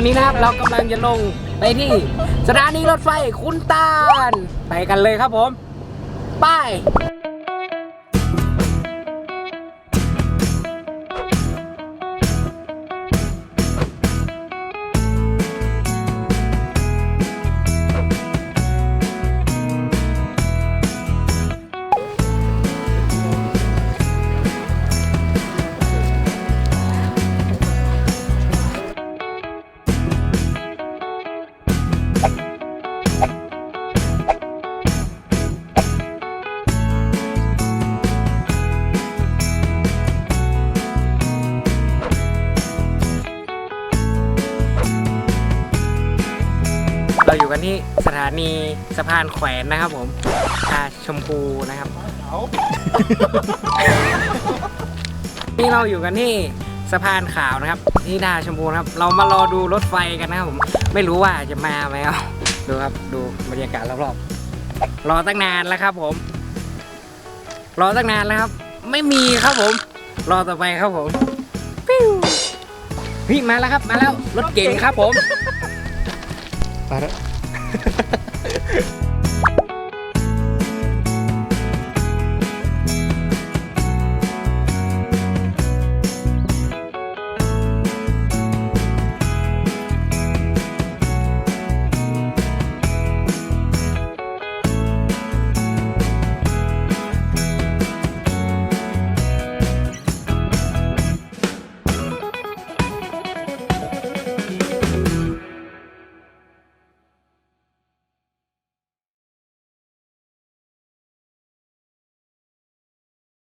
อนนี้นะครับ เรากำลังจะลงไปที่สถานีรถไฟคุณตาล ไปกันเลยครับผม ไป เราอยู่กันที่สถานีสะพานแขวนนะครับผมทาชมพูนะครับ นี่เราอยู่กันที่สะพานขาวนะครับ ที่ท่าชมพูนะครับ เรามารอดูรถไฟกันนะครับผม ไม่รู้ว่าจะมาไหมเอาดูครับดูบรรยากาศรอบๆรอตั้งนานแล้วครับ ผม รอตั้งนานแล้วครับ ไม่มีครับผม รอต่อไปครับผมปิ้วพี่มาแล้วครับมาแล้วรถเก่งครับผม มาแล้ว